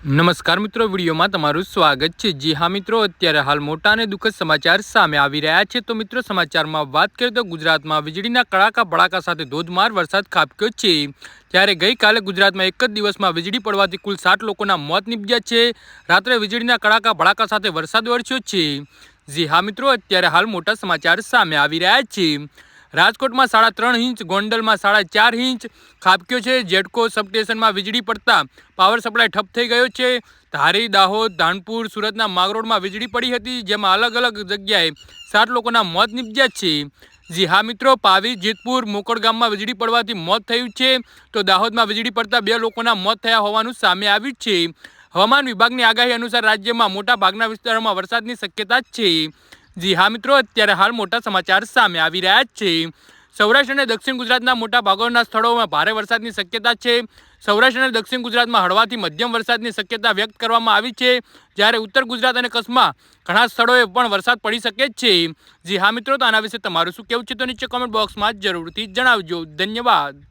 નમસ્કાર મિત્રો, વિડીયોમાં તમારું સ્વાગત છે. જી હા મિત્રો, અત્યારે હાલ મોટા અને દુઃખદ સમાચાર સામે આવી રહ્યા છે. તો મિત્રો, સમાચારમાં વાત કરીએ તો ગુજરાતમાં વીજળીના કડાકા ભડાકા સાથે ધોધમાર વરસાદ ખાબક્યો છે. ત્યારે ગઈકાલે ગુજરાતમાં એક જ દિવસમાં વીજળી પડવાથી કુલ સાત લોકોના મોત નીપજ્યા છે. રાત્રે વીજળીના કડાકા ભડાકા સાથે વરસાદ વરસ્યો છે. જી હા મિત્રો, અત્યારે હાલ મોટા સમાચાર સામે આવી રહ્યા છે. રાજકોટમાં સાડા ત્રણ ઇંચ, ગોંડલમાં સાડા ચાર ઇંચ. ખાબક્યો છે, જેટકો સબસ્ટેશનમાં વીજળી પડતા પાવર સપ્લાય ઠપ થઈ ગયો છે. ધારી, દાહોદ ધાનપુર સુરતના માગરોડમાં વીજળી પડી હતી, જેમાં અલગ અલગ જગ્યાએ સાત લોકોના મોત નીપજ્યા છે. જી હા મિત્રો, પાવી, જેતપુર, મોકળ ગામમાં વીજળી પડવાથી મોત થયું છે. તો દાહોદમાં વીજળી પડતા બે લોકોના મોત થયા હોવાનું સામે આવ્યું છે. હવામાન વિભાગની આગાહી અનુસાર રાજ્યમાં મોટા ભાગના વિસ્તારોમાં વરસાદની શક્યતા છે. જી હા મિત્રો, અત્યારે હાલ મોટા સમાચાર સામે આવી રહ્યા છે. સૌરાષ્ટ્ર અને દક્ષિણ ગુજરાતના મોટા ભાગોના સ્થળોમાં ભારે વરસાદની શક્યતા છે. સૌરાષ્ટ્ર અને દક્ષિણ ગુજરાતમાં હળવાથી મધ્યમ વરસાદની શક્યતા વ્યક્ત કરવામાં આવી છે. જ્યારે ઉત્તર ગુજરાત અને કચ્છમાં ઘણા સ્થળોએ પણ વરસાદ પડી શકે છે. જી હા મિત્રો, તો આના વિશે તમારું શું કહેવું છે તો નીચે કોમેન્ટ બોક્સમાં જરૂરથી જણાવજો. ધન્યવાદ.